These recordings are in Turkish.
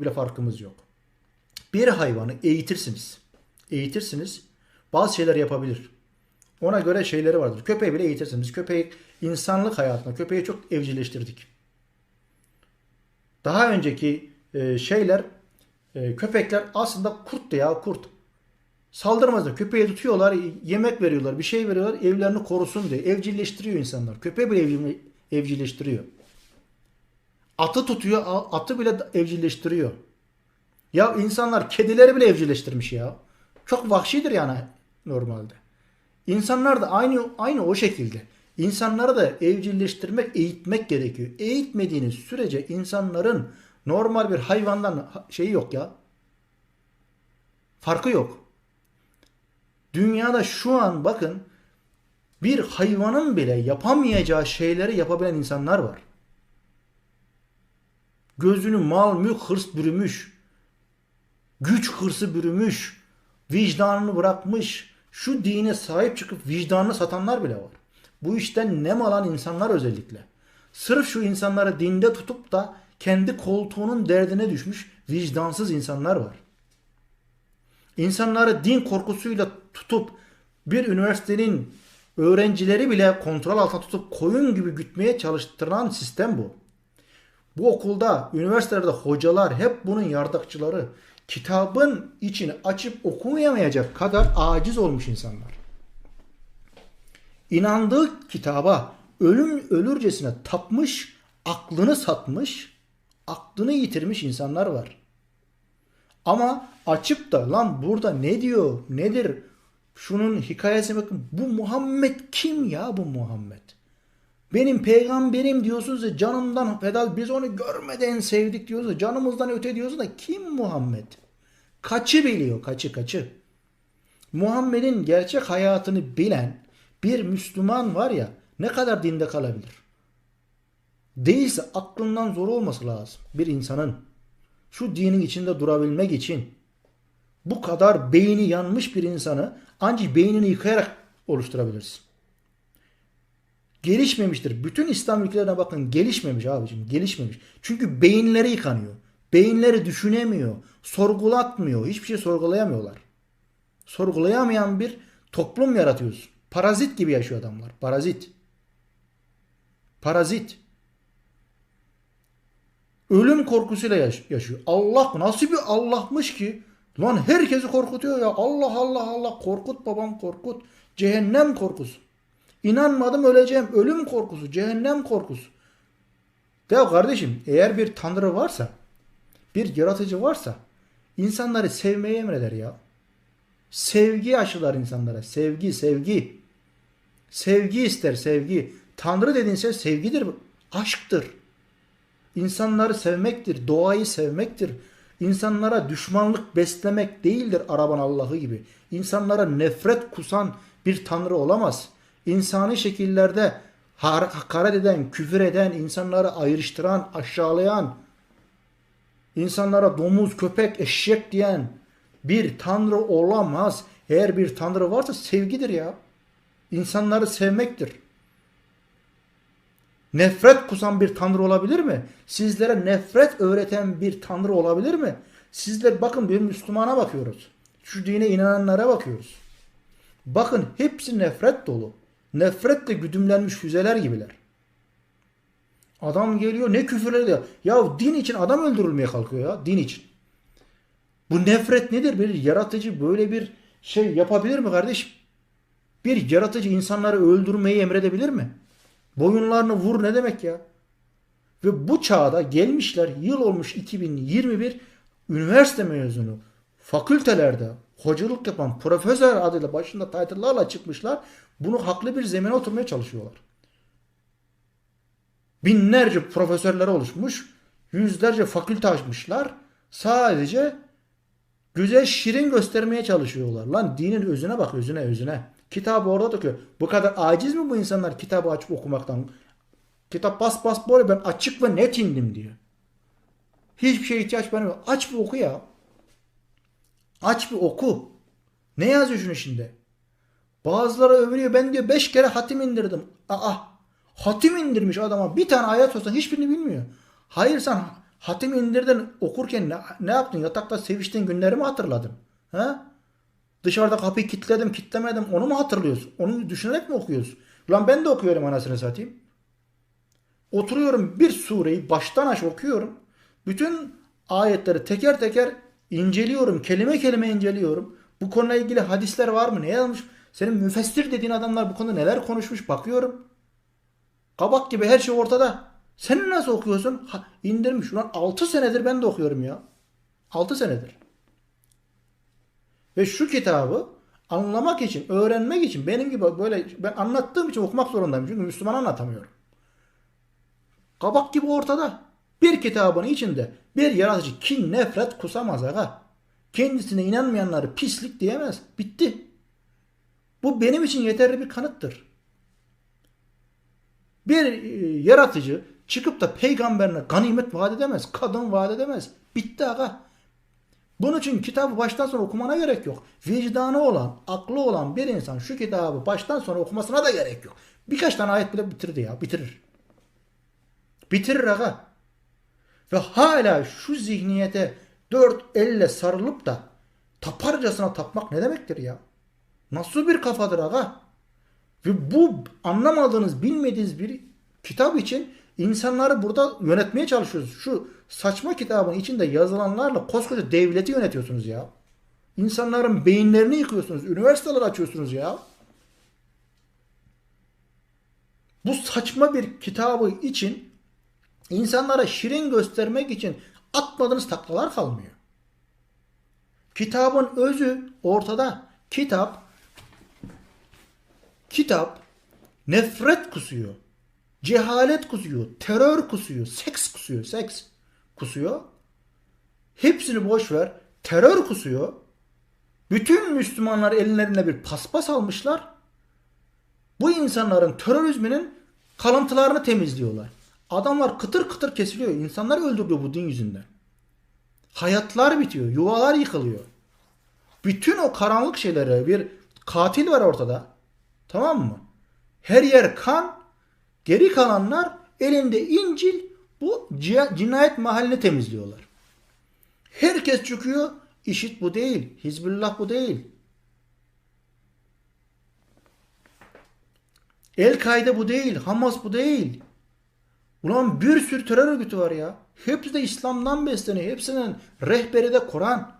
bile farkımız yok. Bir hayvanı eğitirsiniz. Eğitirsiniz. Bazı şeyler yapabilir. Ona göre şeyleri vardır. Köpeği bile eğitirsiniz. Köpeği insanlık hayatına, köpeği çok evcilleştirdik. Daha önceki e, şeyler, e, köpekler aslında kurttu ya kurt. Saldırmazlar. Köpeği tutuyorlar, yemek veriyorlar, bir şey veriyorlar, evlerini korusun diye. Evcilleştiriyor insanlar. Köpeği bile evcil- evcilleştiriyor. Atı tutuyor, atı bile evcilleştiriyor. Ya insanlar kedileri bile evcilleştirmiş ya. Çok vahşidir yani normalde. İnsanlar da aynı aynı o şekilde. İnsanları da evcilleştirmek, eğitmek gerekiyor. Eğitmediğiniz sürece insanların normal bir hayvandan ha- şeyi yok ya. Farkı yok. Dünyada şu an bakın bir hayvanın bile yapamayacağı şeyleri yapabilen insanlar var. Gözünü mal, mülk, hırs bürümüş. Güç hırsı bürümüş. Vicdanını bırakmış. Şu dine sahip çıkıp vicdanını satanlar bile var. Bu işten nem alan insanlar özellikle. Sırf şu insanları dinde tutup da kendi koltuğunun derdine düşmüş vicdansız insanlar var. İnsanları din korkusuyla tutup bir üniversitenin öğrencileri bile kontrol altına tutup koyun gibi gütmeye çalıştıran sistem bu. Bu okulda, üniversitelerde hocalar hep bunun yardakçıları. Kitabın içini açıp okuyamayacak kadar aciz olmuş insanlar. İnandığı kitaba ölüm ölürcesine tapmış, aklını satmış, aklını yitirmiş insanlar var. Ama açıp da lan burada ne diyor, nedir? Şunun hikayesine bakın. Bu Muhammed kim ya bu Muhammed? Benim peygamberim diyorsunuz ya canımdan feda biz onu görmeden sevdik diyorsunuz canımızdan öte diyorsunuz da kim Muhammed? Kaçı biliyor kaçı kaçı? Muhammed'in gerçek hayatını bilen bir Müslüman var ya ne kadar dinde kalabilir? Değilse aklından zor olması lazım bir insanın. Şu dinin içinde durabilmek için bu kadar beyni yanmış bir insanı ancak beynini yıkayarak oluşturabilirsin gelişmemiştir. Bütün İslam ülkelerine bakın gelişmemiş abicim gelişmemiş. Çünkü beyinleri yıkanıyor. Beyinleri düşünemiyor. Sorgulatmıyor. Hiçbir şey sorgulayamıyorlar. Sorgulayamayan bir toplum yaratıyorsun. Parazit gibi yaşıyor adamlar. Parazit. Parazit. Ölüm korkusuyla yaş- yaşıyor. Allah nasıl bir Allah'mış ki lan herkesi korkutuyor ya. Allah Allah Allah korkut babam korkut. Cehennem korkusu. İnanmadım öleceğim. Ölüm korkusu, cehennem korkusu. Ya kardeşim eğer bir tanrı varsa, bir yaratıcı varsa insanları sevmeyi emreder ya. Sevgi aşılar insanlara. Sevgi, sevgi. Sevgi ister, sevgi. Tanrı dediğin şey sevgidir, aşktır. İnsanları sevmektir, doğayı sevmektir. İnsanlara düşmanlık beslemek değildir araban Allah'ı gibi. İnsanlara nefret kusan bir tanrı olamaz. İnsani şekillerde hakaret eden, küfür eden, insanları ayrıştıran, aşağılayan, insanlara domuz, köpek, eşek diyen bir tanrı olamaz. Eğer bir tanrı varsa sevgidir ya. İnsanları sevmektir. Nefret kusan bir tanrı olabilir mi? Sizlere nefret öğreten bir tanrı olabilir mi? Sizler bakın bir Müslümana bakıyoruz. Şu dine inananlara bakıyoruz. Bakın hepsi nefret dolu. Nefretle güdümlenmiş füzeler gibiler. Adam geliyor ne küfürleri diyor. Ya din için adam öldürülmeye kalkıyor ya din için. Bu nefret nedir? Bir yaratıcı böyle bir şey yapabilir mi kardeşim? Bir yaratıcı insanları öldürmeyi emredebilir mi? Boyunlarını vur ne demek ya? Ve bu çağda gelmişler yıl olmuş 2021 üniversite mezunu fakültelerde hocalık yapan profesör adıyla başında title'larla çıkmışlar. Bunu haklı bir zemine oturmaya çalışıyorlar. Binlerce profesörler oluşmuş. Yüzlerce fakülte açmışlar. Sadece güzel şirin göstermeye çalışıyorlar. Lan dinin özüne bak özüne özüne. Kitabı orada okuyor. Bu kadar aciz mi bu insanlar kitabı açıp okumaktan? Kitap bas bas böyle ben açık ve net indim diyor. Hiçbir şeye ihtiyaç mı? Aç bir oku ya. Aç bir oku. Ne yazıyor şunun içinde? Bazıları övünüyor. Ben diyor 5 kere hatim indirdim. Aa hatim indirmiş adama. Bir tane ayet olsa hiçbirini bilmiyor. Hayır sen Hatim indirdin okurken ne, ne yaptın? Yatakta seviştiğin günleri mi hatırladın? Ha? Dışarıda kapıyı kilitledim, kilitlemedim. Onu mu hatırlıyorsun? Onu düşünerek mi okuyorsun? Lan ben de okuyorum anasını satayım. Oturuyorum bir sureyi baştan aşağı okuyorum. Bütün ayetleri teker teker inceliyorum. Kelime kelime inceliyorum. Bu konuyla ilgili hadisler var mı? Ne yazmış? Senin müfessir dediğin adamlar bu konuda neler konuşmuş bakıyorum. Kabak gibi her şey ortada. Sen nasıl okuyorsun? Ha, indirmiş. Ulan 6 senedir ben de okuyorum ya. 6 senedir. Ve şu kitabı anlamak için, öğrenmek için benim gibi böyle ben anlattığım için okumak zorundayım. Çünkü Müslüman anlatamıyorum. Kabak gibi ortada. Bir kitabın içinde bir yaratıcı kin, nefret kusamaz aga. Kendisine inanmayanları pislik diyemez. Bitti. Bu benim için yeterli bir kanıttır. Bir e, yaratıcı çıkıp da peygamberine ganimet vaat edemez. Kadın vaat edemez. Bitti aga. Bunun için kitabı baştan sona okumana gerek yok. Vicdanı olan, aklı olan bir insan şu kitabı baştan sona okumasına da gerek yok. Birkaç tane ayet bile bitirdi ya. Bitirir. Bitirir aga. Ve hala şu zihniyete dört elle sarılıp da taparcasına tapmak ne demektir ya? Nasıl bir kafadır aga? Ve bu anlamadığınız, bilmediğiniz bir kitap için insanları burada yönetmeye çalışıyoruz. Şu saçma kitabın içinde yazılanlarla koskoca devleti yönetiyorsunuz ya. İnsanların beyinlerini yıkıyorsunuz. Üniversiteler açıyorsunuz ya. Bu saçma bir kitabı için insanlara şirin göstermek için atmadığınız taklalar kalmıyor. Kitabın özü ortada. Kitap kitap nefret kusuyor. Cehalet kusuyor. Terör kusuyor. Seks kusuyor. Seks kusuyor. Hepsini boş ver. Terör kusuyor. Bütün Müslümanlar ellerine bir paspas almışlar. Bu insanların terörizminin kalıntılarını temizliyorlar. Adamlar kıtır kıtır kesiliyor. İnsanlar öldürülüyor bu din yüzünden. Hayatlar bitiyor. Yuvalar yıkılıyor. Bütün o karanlık şeylere bir katil var ortada. Tamam mı? Her yer kan. Geri kalanlar elinde İncil bu cinayet mahallini temizliyorlar. Herkes çıkıyor. İşit bu değil. Hizbullah bu değil. El-Kaide bu değil. Hamas bu değil. Ulan bir sürü terör örgütü var ya. Hepsi de İslam'dan besleniyor. Hepsinin rehberi de Kur'an.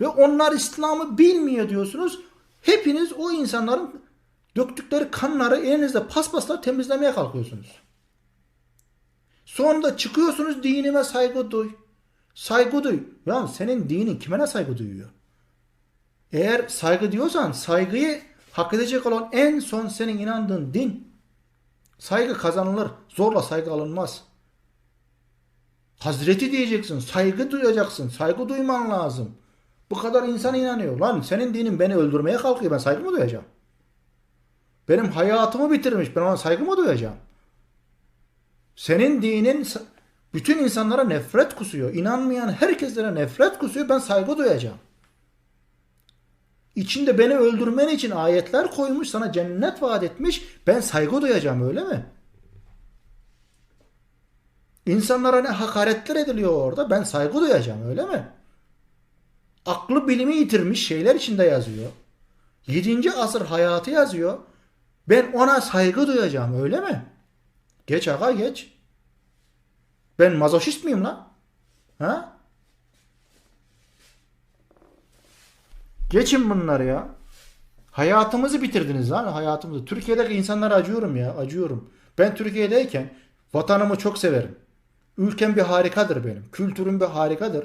Ve onlar İslam'ı bilmiyor diyorsunuz. Hepiniz o insanların döktükleri kanları elinizde paspasla temizlemeye kalkıyorsunuz. Sonra da çıkıyorsunuz dinime saygı duy. Saygı duy. Ya senin dinin kime ne saygı duyuyor? Eğer saygı diyorsan saygıyı hak edecek olan en son senin inandığın din. Saygı kazanılır. Zorla saygı alınmaz. Hazreti diyeceksin. Saygı duyacaksın. Saygı duyman lazım. Bu kadar insan inanıyor. Lan senin dinin beni öldürmeye kalkıyor. Ben saygı mı duyacağım? Benim hayatımı bitirmiş. Ben ona saygı mı duyacağım? Senin dinin bütün insanlara nefret kusuyor. İnanmayan herkeslere nefret kusuyor. Ben saygı duyacağım. İçinde beni öldürmen için ayetler koymuş. Sana cennet vaat etmiş. Ben saygı duyacağım öyle mi? İnsanlara ne hakaretler ediliyor orada. Ben saygı duyacağım öyle mi? Aklı bilimi yitirmiş şeyler içinde yazıyor. 7. asır hayatı yazıyor. Ben ona saygı duyacağım öyle mi? Geç aga geç. Ben mazoşist miyim lan? Ha? Geçin bunları ya. Hayatımızı bitirdiniz lan hayatımızı. Türkiye'deki insanlara acıyorum ya acıyorum. Ben Türkiye'deyken vatanımı çok severim. Ülkem bir harikadır benim. Kültürüm bir harikadır.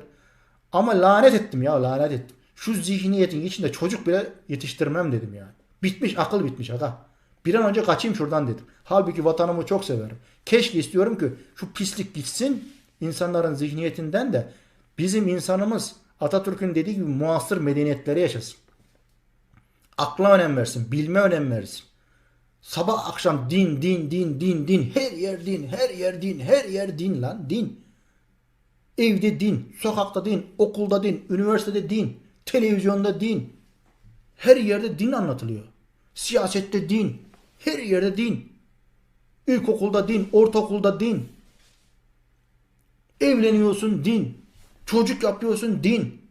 Ama lanet ettim ya lanet ettim. Şu zihniyetin içinde çocuk bile yetiştirmem dedim yani. Bitmiş akıl bitmiş aga. Bir an önce kaçayım şuradan dedim. Halbuki vatanımı çok severim. Keşke istiyorum ki şu pislik gitsin insanların zihniyetinden de bizim insanımız Atatürk'ün dediği gibi muasır medeniyetlere yaşasın. Akla önem versin, bilme önem versin. Sabah akşam din, din, din, din, din. Her yer din, her yer din, her yer din lan, din. Evde din, sokakta din, okulda din, üniversitede din, televizyonda din. Her yerde din anlatılıyor. Siyasette din, her yerde din. İlkokulda din, ortaokulda din. Evleniyorsun din. Çocuk yapıyorsun din.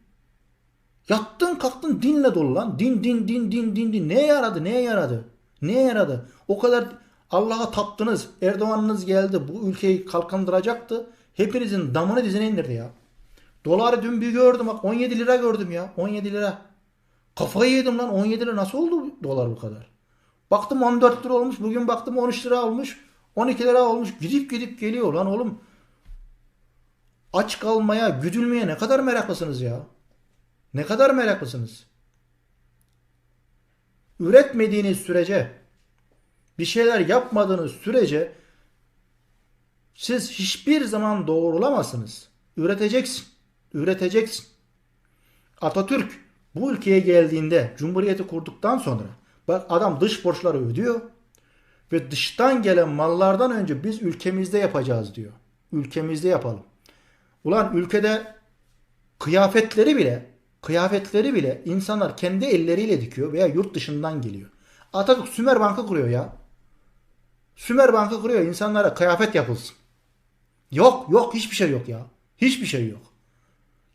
Yattın kalktın dinle dolu lan. Din din din din din din. Neye yaradı? Neye yaradı? Neye yaradı? O kadar Allah'a taptınız. Erdoğan'ınız geldi. Bu ülkeyi kalkandıracaktı. Hepinizin damını dizine indirdi ya. Doları dün bir gördüm bak 17 lira gördüm ya. 17 lira. Kafayı yedim lan 17 lira nasıl oldu dolar bu kadar? Baktım 14 lira olmuş. Bugün baktım 13 lira olmuş. 12 lira olmuş. Gidip gidip geliyor lan oğlum. Aç kalmaya, güdülmeye ne kadar meraklısınız ya? Ne kadar meraklısınız? Üretmediğiniz sürece, bir şeyler yapmadığınız sürece siz hiçbir zaman doğrulamazsınız. Üreteceksin. Üreteceksin. Atatürk bu ülkeye geldiğinde Cumhuriyeti kurduktan sonra bak adam dış borçları ödüyor ve dıştan gelen mallardan önce biz ülkemizde yapacağız diyor. Ülkemizde yapalım. Ulan ülkede kıyafetleri bile kıyafetleri bile insanlar kendi elleriyle dikiyor veya yurt dışından geliyor. Atatürk Sümer Bankı kuruyor ya. Sümer Bankı kuruyor insanlara kıyafet yapılsın. Yok yok hiçbir şey yok ya. Hiçbir şey yok.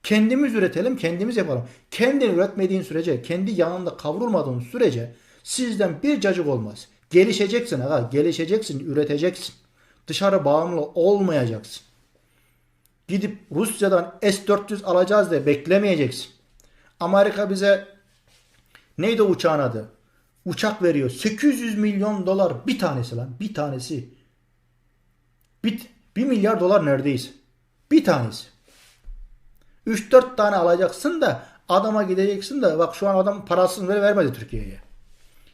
Kendimiz üretelim, kendimiz yapalım. Kendin üretmediğin sürece, kendi yanında kavrulmadığın sürece sizden bir cacık olmaz. Gelişeceksin aga, gelişeceksin, üreteceksin. Dışarı bağımlı olmayacaksın. Gidip Rusya'dan S-400 alacağız diye beklemeyeceksin. Amerika bize neydi uçağın adı? Uçak veriyor. 800 milyon dolar bir tanesi lan. Bir tanesi. Bir, bir milyar dolar neredeyiz? Bir tanesi. 3-4 tane alacaksın da adama gideceksin de bak şu an adam parasını ver vermedi Türkiye'ye.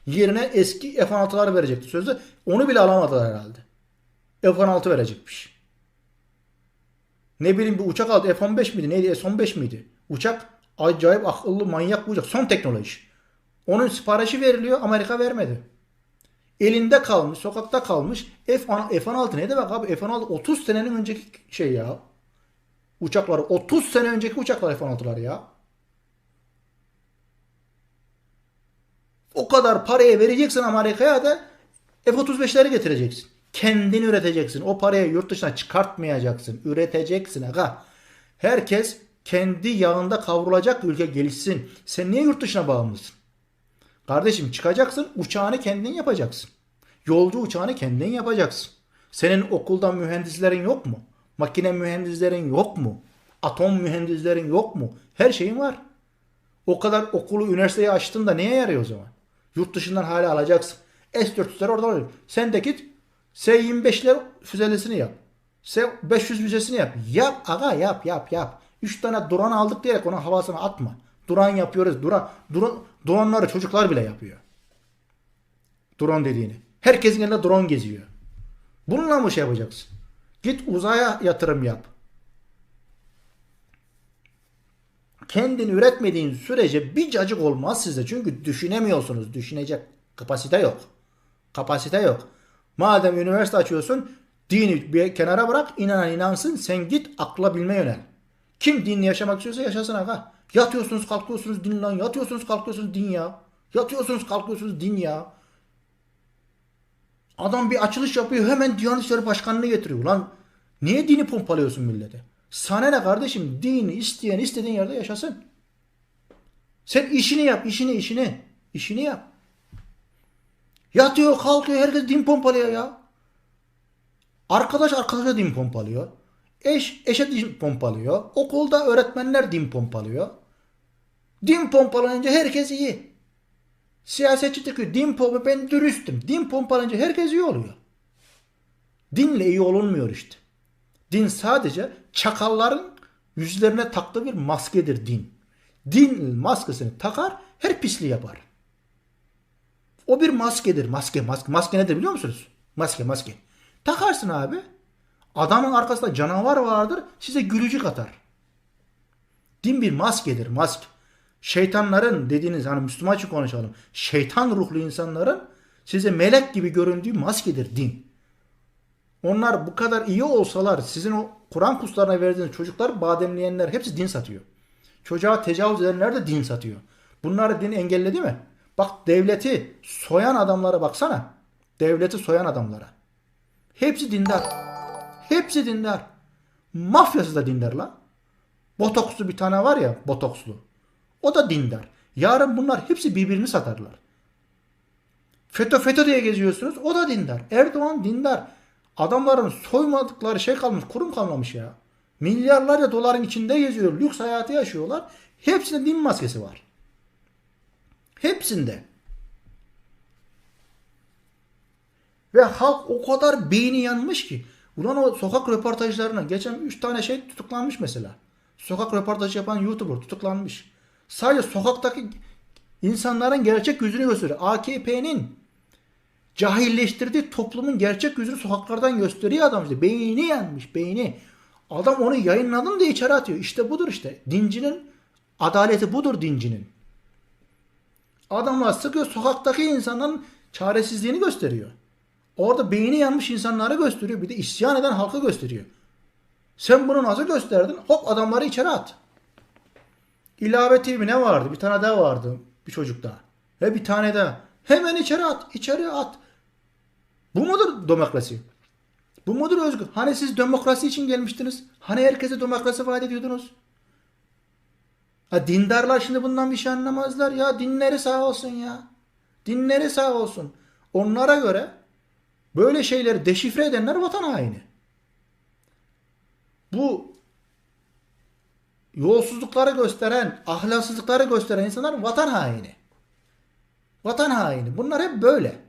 Yerine eski F-16'lar verecekti sözde. Onu bile alamadılar herhalde. F-16 verecekmiş. Ne bileyim bir uçak aldı. F-15 miydi? Neydi? S-15 miydi? Uçak acayip akıllı manyak bir uçak. Son teknoloji. Onun siparişi veriliyor. Amerika vermedi. Elinde kalmış. Sokakta kalmış. F-16 ne demek abi? F-16 30 senenin önceki şey ya. Uçakları 30 sene önceki uçaklar F-16'lar ya. O kadar paraya vereceksin Amerika'ya da F-35'leri getireceksin. Kendini üreteceksin. O parayı yurt dışına çıkartmayacaksın. Üreteceksin aga. Herkes kendi yağında kavrulacak ülke gelişsin. Sen niye yurt dışına bağımlısın? Kardeşim çıkacaksın uçağını kendin yapacaksın. Yolcu uçağını kendin yapacaksın. Senin okuldan mühendislerin yok mu? Makine mühendislerin yok mu? Atom mühendislerin yok mu? Her şeyin var. O kadar okulu, üniversiteyi açtın da neye yarıyor o zaman? Yurt dışından hala alacaksın. S-400'ler orada oluyor. Sen de git S-25'ler füzelesini yap. S-500 füzesini yap. Yap aga yap yap yap. 3 tane drone aldık diyerek onun havasına atma. Drone yapıyoruz. Drone, drone, drone'ları çocuklar bile yapıyor. Drone dediğini. Herkesin elinde drone geziyor. Bununla mı şey yapacaksın? Git uzaya yatırım yap. Kendini üretmediğin sürece bir cacık olmaz size. Çünkü düşünemiyorsunuz. Düşünecek kapasite yok. Kapasite yok. Madem üniversite açıyorsun dini bir kenara bırak inanan inansın sen git akla bilme yönel. Kim dinle yaşamak istiyorsa yaşasın aga. Yatıyorsunuz kalkıyorsunuz din lan. Yatıyorsunuz kalkıyorsunuz din ya. Yatıyorsunuz kalkıyorsunuz din ya. Adam bir açılış yapıyor hemen Diyanet İşleri Başkanı'nı getiriyor. Lan niye dini pompalıyorsun millete? Sana ne kardeşim? Dini isteyen istediğin yerde yaşasın. Sen işini yap, işini, işini. İşini yap. Yatıyor, kalkıyor, herkes din pompalıyor ya. Arkadaş arkadaşa din pompalıyor. Eş eşe din pompalıyor. Okulda öğretmenler din pompalıyor. Din pompalanınca herkes iyi. Siyasetçi diyor din pompa ben dürüstüm. Din pompalanınca herkes iyi oluyor. Dinle iyi olunmuyor işte. Din sadece çakalların yüzlerine taktığı bir maskedir din. Din maskesini takar her pisliği yapar. O bir maskedir. Maske, maske. Maske nedir biliyor musunuz? Maske, maske. Takarsın abi. Adamın arkasında canavar vardır. Size gülücük atar. Din bir maskedir. Maske. Şeytanların dediğiniz hani Müslümanca konuşalım. Şeytan ruhlu insanların size melek gibi göründüğü maskedir din. Onlar bu kadar iyi olsalar sizin o Kur'an kurslarına verdiğiniz çocuklar bademleyenler hepsi din satıyor. Çocuğa tecavüz edenler de din satıyor. Bunları din engelledi mi? Bak devleti soyan adamlara baksana. Devleti soyan adamlara. Hepsi dindar. Hepsi dindar. Mafyası da dindar la. Botokslu bir tane var ya botokslu. O da dindar. Yarın bunlar hepsi birbirini satarlar. FETÖ FETÖ diye geziyorsunuz. O da dindar. Erdoğan dindar. Adamların soymadıkları şey kalmış. Kurum kalmamış ya. Milyarlarca doların içinde geziyor. Lüks hayatı yaşıyorlar. Hepsinde din maskesi var. Hepsinde. Ve halk o kadar beyni yanmış ki. Ulan o sokak röportajlarına geçen 3 tane şey tutuklanmış mesela. Sokak röportajı yapan YouTuber tutuklanmış. Sadece sokaktaki insanların gerçek yüzünü gösteriyor. AKP'nin cahilleştirdiği toplumun gerçek yüzünü sokaklardan gösteriyor adam işte. Beyni yanmış beyni. Adam onu yayınladım diye içeri atıyor. İşte budur işte. Dincinin adaleti budur dincinin. Adamlar sıkıyor sokaktaki insanların çaresizliğini gösteriyor. Orada beyni yanmış insanları gösteriyor. Bir de isyan eden halkı gösteriyor. Sen bunu nasıl gösterdin? Hop adamları içeri at. İlave TV ne vardı? Bir tane daha vardı. Bir çocuk daha. Ve bir tane daha. Hemen içeri at. içeri at. Bu mudur demokrasi? Bu mudur özgür? Hani siz demokrasi için gelmiştiniz? Hani herkese demokrasi vaat ediyordunuz? Ha, dindarlar şimdi bundan bir şey anlamazlar ya. Dinleri sağ olsun ya. Dinleri sağ olsun. Onlara göre böyle şeyleri deşifre edenler vatan haini. Bu yolsuzlukları gösteren, ahlaksızlıkları gösteren insanlar vatan haini. Vatan haini. Bunlar hep böyle.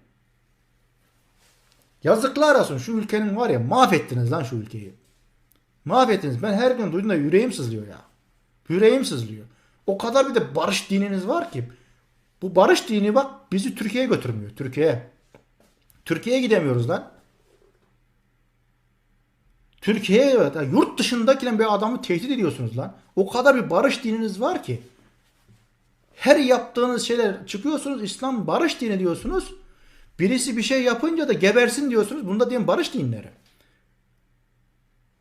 Yazıklar olsun şu ülkenin var ya mahvettiniz lan şu ülkeyi. Mahvettiniz. Ben her gün duyduğumda yüreğim sızlıyor ya. Yüreğim sızlıyor. O kadar bir de barış dininiz var ki. Bu barış dini bak bizi Türkiye'ye götürmüyor. Türkiye'ye. Türkiye'ye gidemiyoruz lan. Türkiye'ye yurt dışındakilen bir adamı tehdit ediyorsunuz lan. O kadar bir barış dininiz var ki. Her yaptığınız şeyler çıkıyorsunuz İslam barış dini diyorsunuz. Birisi bir şey yapınca da gebersin diyorsunuz. Bunda diyen barış dinleri.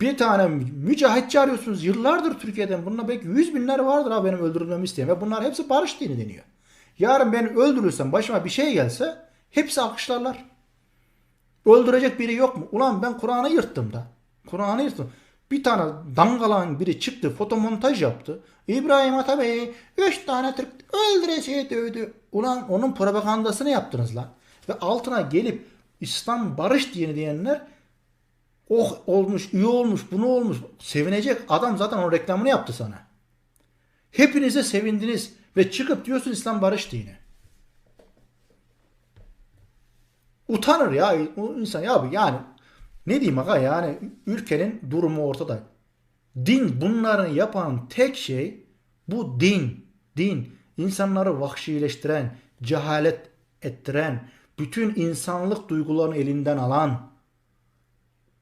Bir tane mücahitçi arıyorsunuz yıllardır Türkiye'den. Bununla belki yüz binler vardır ha benim öldürülmemi isteyen. Ve bunlar hepsi barış dini deniyor. Yarın beni öldürürsem başıma bir şey gelse hepsi alkışlarlar. Öldürecek biri yok mu? Ulan ben Kur'an'ı yırttım da. Kur'an'ı yırttım. Bir tane dangalan biri çıktı fotomontaj yaptı. İbrahim Atabey'i 3 tane Türk öldüresiye dövdü. Ulan onun propagandasını yaptınız lan. Ve altına gelip İslam barış dini diyenler oh olmuş, iyi olmuş, bunu olmuş. Sevinecek. Adam zaten o reklamını yaptı sana. Hepinize sevindiniz ve çıkıp diyorsun İslam barış dini. Utanır ya o insan ya abi yani ne diyeyim aga yani ülkenin durumu ortada. Din bunların yapan tek şey bu din. Din insanları vahşileştiren, cehalet ettiren, bütün insanlık duygularını elinden alan,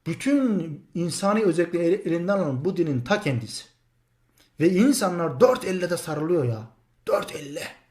bütün insani özellikleri elinden alan bu dinin ta kendisi. Ve insanlar dört elle de sarılıyor ya. Dört elle.